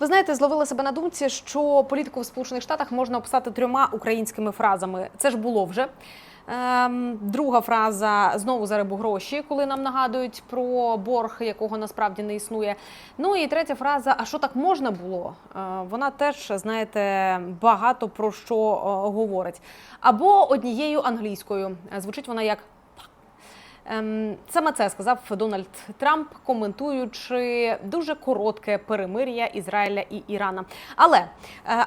Ви знаєте, зловила себе на думці, що політику в Сполучених Штатах можна описати трьома українськими фразами. Це ж було вже. Ем, друга фраза знову за рибу гроші, коли нам нагадують про борг, якого насправді не існує. Ну і третя фраза: а що так можна було? Е, вона теж, знаєте, багато про що е, говорить. Або однією англійською. Звучить вона як Саме це сказав Дональд Трамп, коментуючи дуже коротке перемир'я Ізраїля і Ірана. Але е,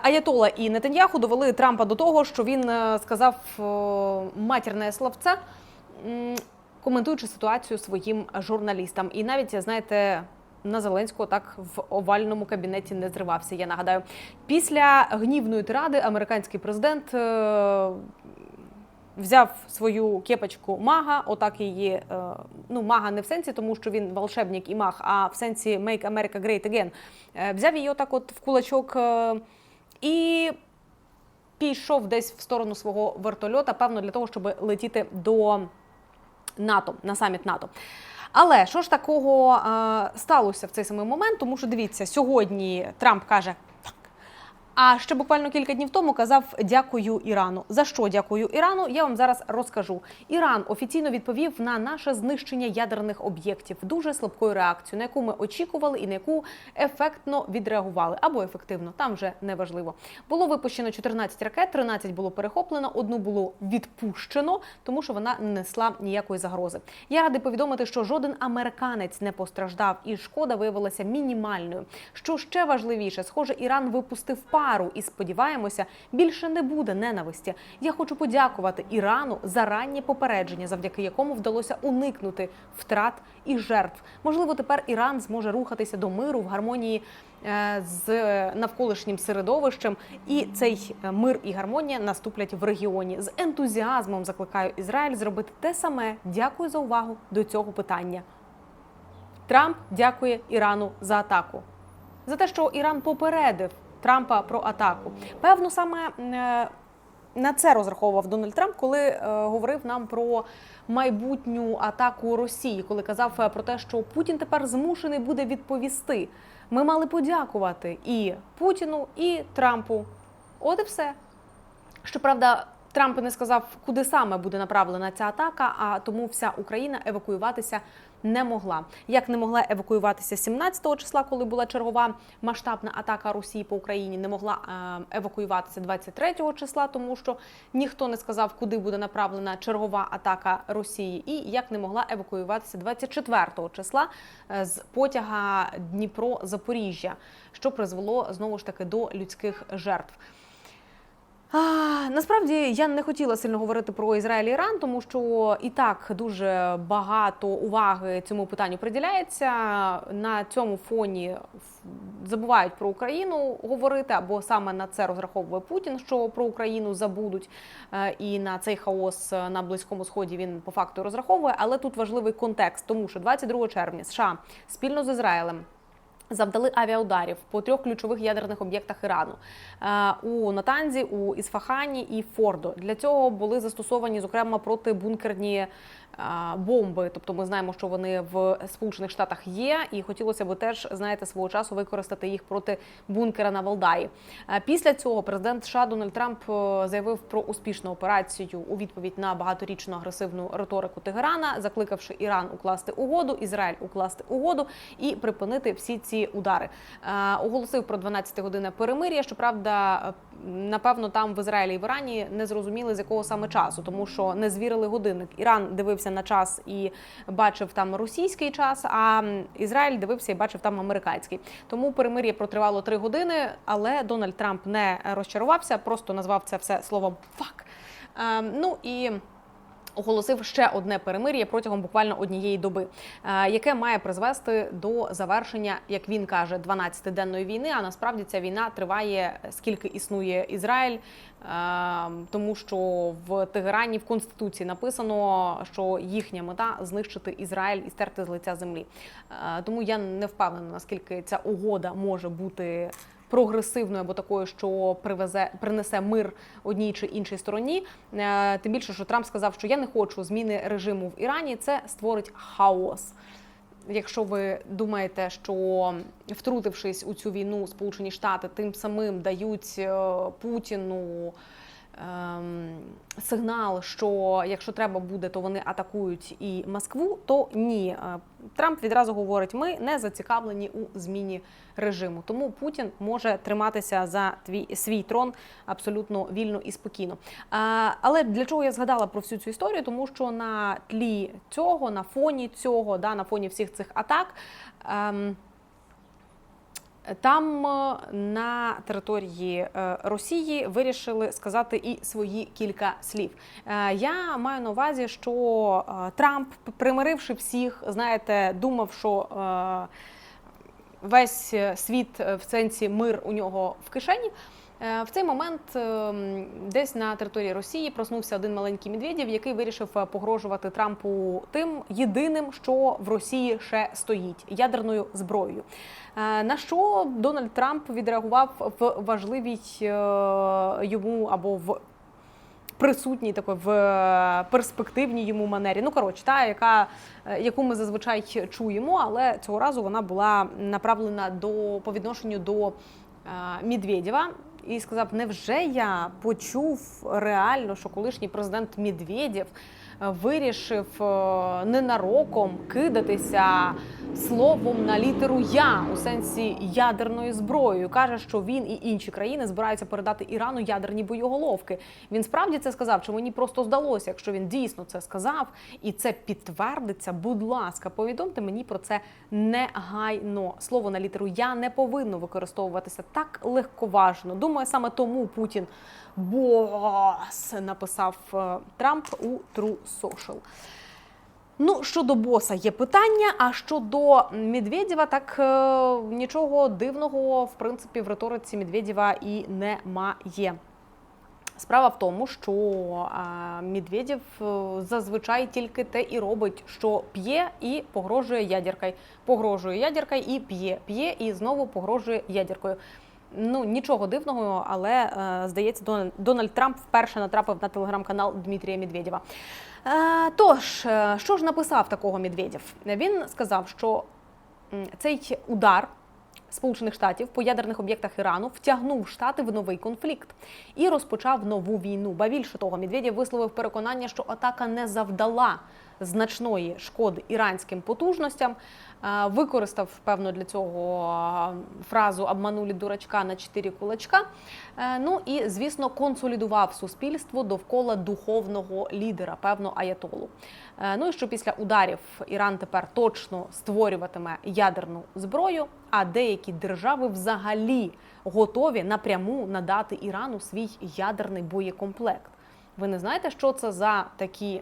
Аятола і Нетаньяху довели Трампа до того, що він е, сказав е, матірне словце, коментуючи ситуацію своїм журналістам. І навіть знаєте. На Зеленського так в овальному кабінеті не зривався. Я нагадаю, після гнівної тиради американський президент взяв свою кепочку мага, отак її, е, ну мага не в сенсі, тому що він волшебник і маг, а в сенсі Make America Great Again. Е, Взяв її отак от в кулачок е, і пішов десь в сторону свого вертольота, певно, для того, щоб летіти до НАТО на саміт НАТО. Але що ж такого сталося в цей самий момент? Тому що дивіться, сьогодні Трамп каже. А ще буквально кілька днів тому казав дякую Ірану. За що дякую Ірану? Я вам зараз розкажу. Іран офіційно відповів на наше знищення ядерних об'єктів дуже слабкою реакцією, на яку ми очікували і на яку ефектно відреагували або ефективно. Там вже не важливо. Було випущено 14 ракет, 13 було перехоплено, одну було відпущено, тому що вона не несла ніякої загрози. Я радий повідомити, що жоден американець не постраждав, і шкода виявилася мінімальною. Що ще важливіше, схоже, Іран випустив пару, і сподіваємося, більше не буде ненависті. Я хочу подякувати Ірану за раннє попередження, завдяки якому вдалося уникнути втрат і жертв. Можливо, тепер Іран зможе рухатися до миру в гармонії е, з навколишнім середовищем, і цей е, мир і гармонія наступлять в регіоні. З ентузіазмом закликаю Ізраїль зробити те саме. Дякую за увагу до цього питання. Трамп дякує Ірану за атаку. За те, що Іран попередив Трампа про атаку. Певно, саме е, на це розраховував Дональд Трамп, коли е, говорив нам про майбутню атаку Росії, коли казав е, про те, що Путін тепер змушений буде відповісти. Ми мали подякувати і Путіну, і Трампу. От і все. Щоправда, Трамп не сказав, куди саме буде направлена ця атака, а тому вся Україна евакуюватися не могла. Як не могла евакуюватися 17 числа, коли була чергова масштабна атака Росії по Україні, не могла е, евакуюватися 23 числа, тому що ніхто не сказав, куди буде направлена чергова атака Росії, і як не могла евакуюватися 24 числа е, з потяга Дніпро-Запоріжжя, що призвело знову ж таки до людських жертв. А, насправді я не хотіла сильно говорити про Ізраїль і Іран, тому що і так дуже багато уваги цьому питанню приділяється. На цьому фоні забувають про Україну говорити, або саме на це розраховує Путін, що про Україну забудуть. Е, І на цей хаос на близькому сході він по факту розраховує. Але тут важливий контекст, тому що 22 червня США спільно з Ізраїлем. Завдали авіаударів по трьох ключових ядерних об'єктах Ірану Е, у Натанзі, у Ісфахані і Фордо. Для цього були застосовані зокрема протибункерні е, бомби. Тобто, ми знаємо, що вони в Сполучених Штатах є, і хотілося б теж знаєте свого часу використати їх проти бункера на Валдаї. Е, Після цього президент США Дональд Трамп заявив про успішну операцію у відповідь на багаторічну агресивну риторику Тегерана, закликавши Іран укласти угоду, Ізраїль укласти угоду і припинити всі ці удари. Е, Оголосив про 12 години перемир'я. Щоправда, е, напевно, там в Ізраїлі і в Ірані не зрозуміли з якого саме часу, тому що не звірили годинник. Іран дивився на час і бачив там російський час. А Ізраїль дивився і бачив там американський. Тому перемир'я протривало три години. Але Дональд Трамп не розчарувався, просто назвав це все словом фак. Е, ну і оголосив ще одне перемир'я протягом буквально однієї доби, е, яке має призвести до завершення, як він каже, 12-денної війни. А насправді ця війна триває скільки існує Ізраїль, е, тому що в Тегерані в конституції написано, що їхня мета знищити Ізраїль і стерти з лиця землі. Е, Тому я не впевнена, наскільки ця угода може бути прогресивною або такою, що привезе принесе мир одній чи іншій стороні. Е, Тим більше, що Трамп сказав, що я не хочу зміни режиму в Ірані. Це створить хаос. якщо ви думаєте, що втрутившись у цю війну, Сполучені Штати тим самим дають е, Путіну сигнал, що якщо треба буде, то вони атакують і Москву, то ні. Е, Трамп відразу говорить: ми не зацікавлені у зміні режиму. Тому Путін може триматися за твій свій трон абсолютно вільно і спокійно. А, але для чого я згадала про всю цю історію? Тому що на тлі цього, на фоні цього, да, на фоні всіх цих атак. Там е, на території е, Росії вирішили сказати і свої кілька слів. Е, Я маю на увазі, що Трамп, примиривши всіх, знаєте, думав, що весь світ в сенсі мир у нього в кишені. Е, В цей момент е, десь на території Росії проснувся один маленький Медведєв, який вирішив е, погрожувати Трампу тим єдиним, що в Росії ще стоїть ядерною зброєю. Е, На що Дональд Трамп відреагував в важливій йому або в присутній такої в перспективній йому манері. Ну коротше, та яка яку ми зазвичай чуємо, але цього разу вона була направлена до по відношенню до Медведєва. І сказав: невже я почув реально, що колишній президент Медведєв вирішив е, ненароком кидатися словом на літеру Я у сенсі ядерної зброї. Каже, що він і інші країни збираються передати Ірану ядерні боєголовки. Він справді це сказав, чи мені просто здалося, якщо він дійсно це сказав і це підтвердиться, будь ласка, повідомте мені про це негайно. Слово на літеру Я не повинно використовуватися так легковажно. Думаю, саме тому Путін бос написав е, Трамп у True Social. Ну, щодо боса є питання. А щодо Медведєва, так е, нічого дивного в принципі в риториці Медведєва і немає. Справа в тому, що а, Медведєв е, зазвичай тільки те і робить, що п'є і погрожує ядеркою. Погрожує ядеркою і п'є, п'є і знову погрожує ядеркою. Ну нічого дивного, але е, здається, Дональд Трамп вперше натрапив на телеграм-канал Дмитрія Медведєва. Е, тож, е, що ж написав такого Медведєв? Він сказав, що цей удар Сполучених Штатів по ядерних об'єктах Ірану втягнув Штати в новий конфлікт і розпочав нову війну. Ба більше того, Медведєв висловив переконання, що атака не завдала значної шкоди іранським потужностям. Е, Використав певно для цього е, фразу обманулі дурачка на чотири кулачка. Е, Ну і звісно консолідував суспільство довкола духовного лідера, певно, аятолу. Ну і що після ударів Іран тепер точно створюватиме ядерну зброю, а деякі держави взагалі готові напряму надати Ірану свій ядерний боєкомплект. Ви не знаєте, що це за такі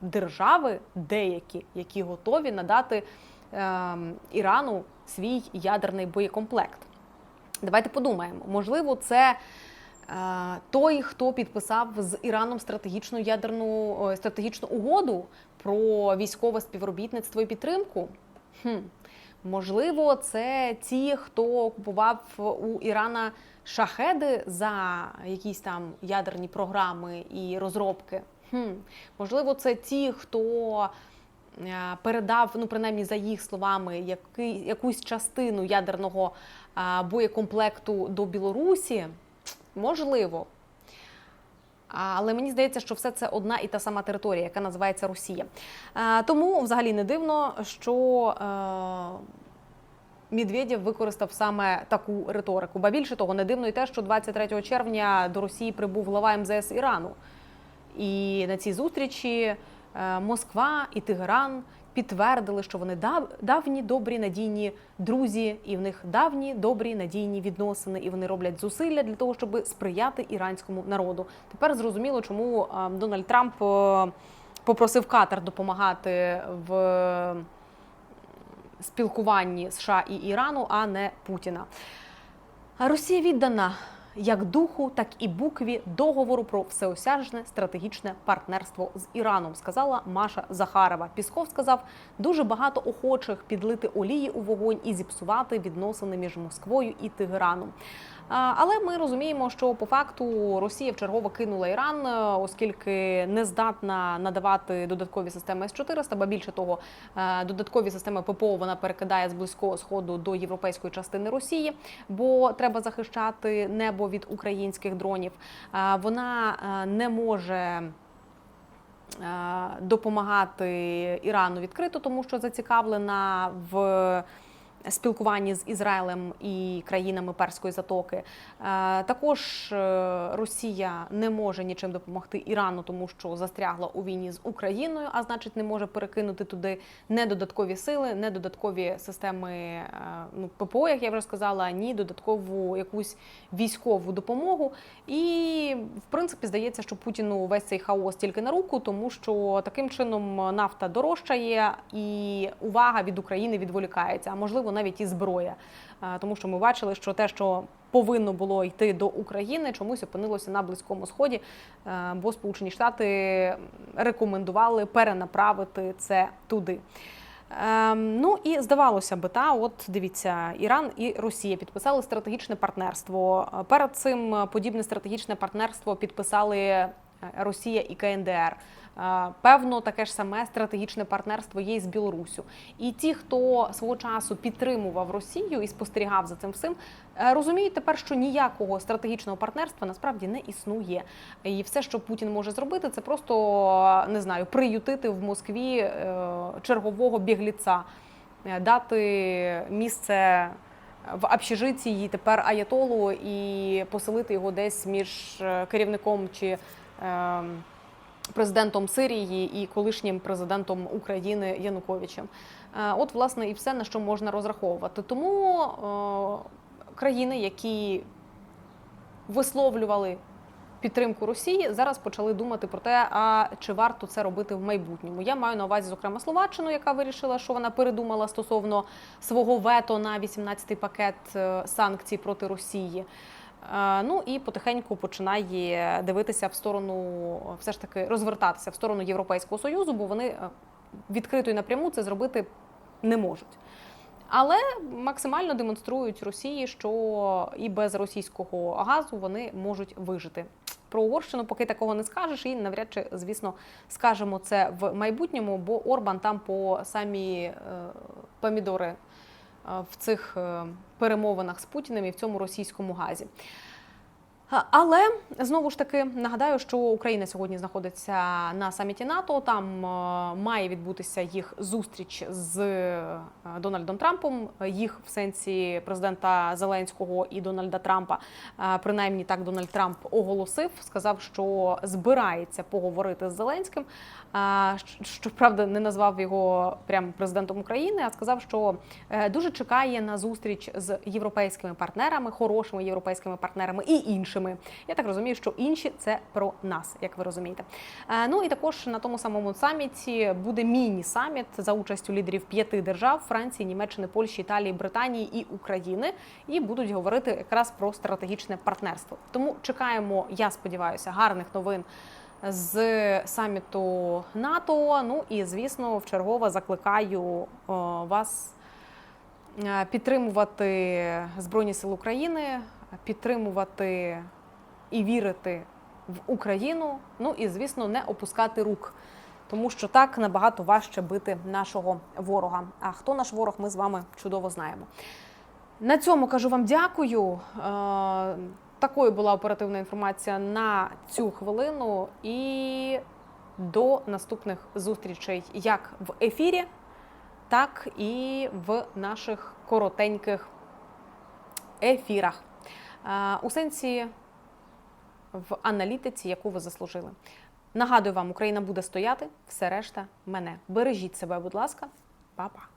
держави, деякі, які готові надати е, Ірану свій ядерний боєкомплект? Давайте подумаємо. Можливо, це е, той, хто підписав з Іраном стратегічну ядерну стратегічну угоду про військове співробітництво і підтримку. Хм. Можливо, це ті, хто купував у Ірана шахеди за якісь там ядерні програми і розробки. Хм. Можливо, це ті, хто е, передав, ну принаймні за їх словами, який, якусь частину ядерного боєкомплекту до Білорусі. Можливо. Але мені здається, що все це одна і та сама територія, яка називається Росія. Тому взагалі не дивно, що е, Медведєв використав саме таку риторику. Ба більше того, не дивно і те, що 23 червня до Росії прибув глава МЗС Ірану. І на цій зустрічі е, Москва і Тегеран підтвердили, що вони давні добрі надійні друзі, і в них давні добрі надійні відносини, і вони роблять зусилля для того, щоб сприяти іранському народу. Тепер зрозуміло, чому е, Дональд Трамп е, попросив Катар допомагати в спілкуванні США і Ірану, а не Путіна. Росія віддана як духу, так і букві договору про всеосяжне стратегічне партнерство з Іраном, сказала Маша Захарова. Пісков сказав, дуже багато охочих підлити олії у вогонь і зіпсувати відносини між Москвою і Тегераном. Але ми розуміємо, що по факту Росія вчергово кинула Іран, е, оскільки не здатна надавати додаткові системи С-400, ба більше того, е, додаткові системи ППО вона перекидає з близького сходу до європейської частини Росії, бо треба захищати небо від українських дронів. Е, Вона не може. Допомагати Ірану відкрито, тому що зацікавлена в спілкуванні з Ізраїлем і країнами Перської затоки. Е, Також е, Росія не може нічим допомогти Ірану, тому що застрягла у війні з Україною, а значить, не може перекинути туди не додаткові сили, не додаткові системи е, ну, ППО, як я вже сказала, ні додаткову якусь військову допомогу. І в принципі здається, що Путіну весь цей хаос тільки на руку, тому що таким чином нафта дорожчає і увага від України відволікається, а можливо навіть і зброя. Е, Тому що ми бачили, що те, що повинно було йти до України, чомусь опинилося на близькому сході, е, бо Сполучені Штати рекомендували перенаправити це туди. Ем, ну і здавалося би, та от дивіться, Іран і Росія підписали стратегічне партнерство. Перед цим подібне стратегічне партнерство підписали Росія і КНДР. Е, Певно, таке ж саме стратегічне партнерство є з Білоруссю. І ті, хто свого часу підтримував Росію і спостерігав за цим всім, е, розуміють тепер, що ніякого стратегічного партнерства насправді не існує. І все, що Путін може зробити, це просто не знаю, приютити в Москві е, чергового бігліца, е, дати місце в общежитті тепер аятолу і поселити його десь між е, керівником чи е, президентом Сирії і колишнім президентом України Януковичем. Е, От, власне, і все на що можна розраховувати. Тому е, країни, які висловлювали підтримку Росії, зараз почали думати про те, а чи варто це робити в майбутньому. Я маю на увазі, зокрема, Словаччину, яка вирішила, що вона передумала стосовно свого вето на 18-й пакет е, санкцій проти Росії. Ну і потихеньку починає дивитися в сторону, все ж таки розвертатися в сторону Європейського союзу, бо вони е, відкрито і напряму це зробити не можуть. Але максимально демонструють Росії, що і без російського газу вони можуть вижити. Про Угорщину поки такого не скажеш, і навряд чи, звісно, скажемо це в майбутньому, бо Орбан там по самі е, помідори в цих е, перемовинах з Путіним і в цьому російському газі. А- Але знову ж таки нагадаю, що Україна сьогодні знаходиться на саміті НАТО. Там е, має відбутися їх зустріч з е, Дональдом Трампом. Їх в сенсі президента Зеленського і Дональда Трампа. Е, Принаймні так Дональд Трамп оголосив, сказав, що збирається поговорити з Зеленським. Е, Щоправда, не назвав його прям президентом України, а сказав, що е, дуже чекає на зустріч з європейськими партнерами, хорошими європейськими партнерами і іншими. Я так розумію, що інші це про нас, як ви розумієте. Е, Ну і також на тому самому саміті буде міні-саміт за участю лідерів п'яти держав Франції, Німеччини, Польщі, Італії, Британії і України. І будуть говорити якраз про стратегічне партнерство. Тому чекаємо, я сподіваюся, гарних новин. З саміту НАТО. Ну і звісно, вчергове закликаю вас е, підтримувати Збройні Сили України, підтримувати і вірити в Україну. Ну і звісно, не опускати рук, тому що так набагато важче бити нашого ворога. А хто наш ворог, ми з вами чудово знаємо. На цьому кажу вам дякую. Е, Такою була оперативна інформація на цю хвилину. І до наступних зустрічей як в ефірі, так і в наших коротеньких ефірах. Е, У сенсі в аналітиці, яку ви заслужили. Нагадую вам, Україна буде стояти, все решта мене. Бережіть себе, будь ласка, Па-па.